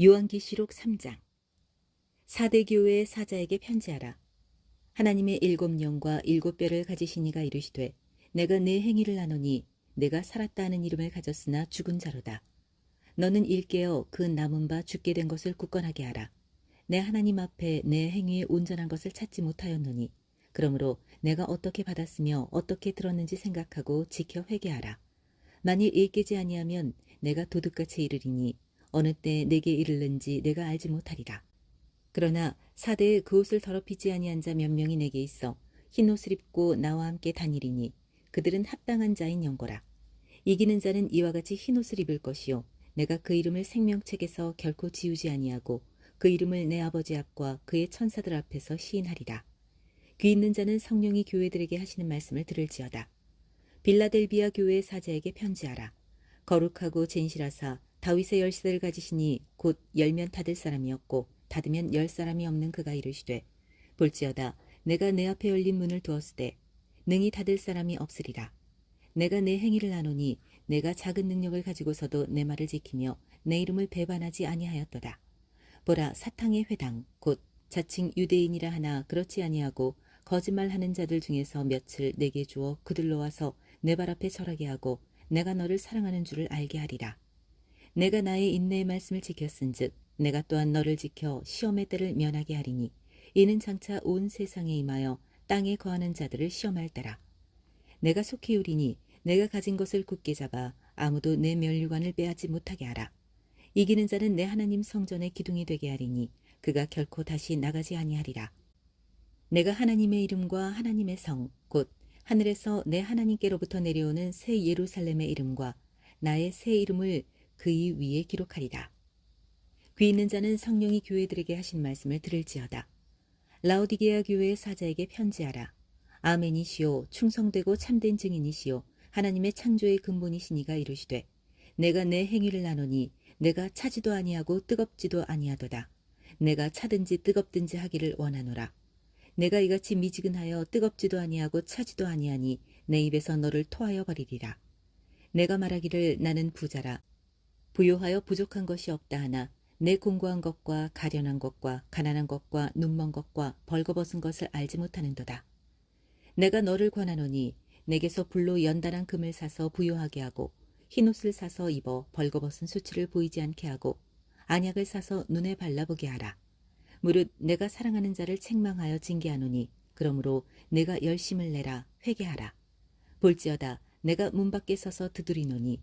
요한계시록 3장 사대 교회의 사자에게 편지하라. 하나님의 일곱 영과 일곱 뼈를 가지신 이가 이르시되 내가 내 행위를 나누니 내가 살았다 하는 이름을 가졌으나 죽은 자로다. 너는 일깨어 그 남은 바 죽게 된 것을 굳건하게 하라. 내 하나님 앞에 내 행위에 온전한 것을 찾지 못하였노니 그러므로 내가 어떻게 받았으며 어떻게 들었는지 생각하고 지켜 회개하라. 만일 일깨지 아니하면 내가 도둑같이 이르리니 어느 때 내게 이르는지 내가 알지 못하리라. 그러나 사대에 그 옷을 더럽히지 아니한 자 몇 명이 내게 있어 흰 옷을 입고 나와 함께 다니리니 그들은 합당한 자인 영거라. 이기는 자는 이와 같이 흰 옷을 입을 것이요 내가 그 이름을 생명책에서 결코 지우지 아니하고 그 이름을 내 아버지 앞과 그의 천사들 앞에서 시인하리라. 귀 있는 자는 성령이 교회들에게 하시는 말씀을 들을지어다. 빌라델비아 교회의 사자에게 편지하라. 거룩하고 진실하사 다윗의 열쇠를 가지시니 곧 열면 닫을 사람이었고 닫으면 열 사람이 없는 그가 이르시되 볼지어다 내가 내 앞에 열린 문을 두었으되 능히 닫을 사람이 없으리라. 내가 내 행위를 나누니 내가 작은 능력을 가지고서도 내 말을 지키며 내 이름을 배반하지 아니하였도다. 보라 사탕의 회당 곧 자칭 유대인이라 하나 그렇지 아니하고 거짓말하는 자들 중에서 며칠 내게 주어 그들로 와서 내 발 앞에 절하게 하고 내가 너를 사랑하는 줄을 알게 하리라. 내가 나의 인내의 말씀을 지켰은즉 내가 또한 너를 지켜 시험의 때를 면하게 하리니 이는 장차 온 세상에 임하여 땅에 거하는 자들을 시험할 때라. 내가 속히 우리니 내가 가진 것을 굳게 잡아 아무도 내 면류관을 빼앗지 못하게 하라. 이기는 자는 내 하나님 성전의 기둥이 되게 하리니 그가 결코 다시 나가지 아니하리라. 내가 하나님의 이름과 하나님의 성, 곧 하늘에서 내 하나님께로부터 내려오는 새 예루살렘의 이름과 나의 새 이름을 그의 위에 기록하리라. 귀 있는 자는 성령이 교회들에게 하신 말씀을 들을지어다. 라오디게아 교회의 사자에게 편지하라. 아멘이시오 충성되고 참된 증인이시오 하나님의 창조의 근본이시니가 이르시되 내가 내 행위를 나누니 내가 차지도 아니하고 뜨겁지도 아니하도다. 내가 차든지 뜨겁든지 하기를 원하노라. 내가 이같이 미지근하여 뜨겁지도 아니하고 차지도 아니하니 내 입에서 너를 토하여 버리리라. 내가 말하기를 나는 부자라. 부요하여 부족한 것이 없다 하나 내 공고한 것과 가련한 것과 가난한 것과 눈먼 것과 벌거벗은 것을 알지 못하는도다. 내가 너를 권하노니 내게서 불로 연단한 금을 사서 부요하게 하고 흰옷을 사서 입어 벌거벗은 수치를 보이지 않게 하고 안약을 사서 눈에 발라보게 하라. 무릇 내가 사랑하는 자를 책망하여 징계하노니 그러므로 내가 열심을 내라 회개하라. 볼지어다 내가 문 밖에 서서 두드리노니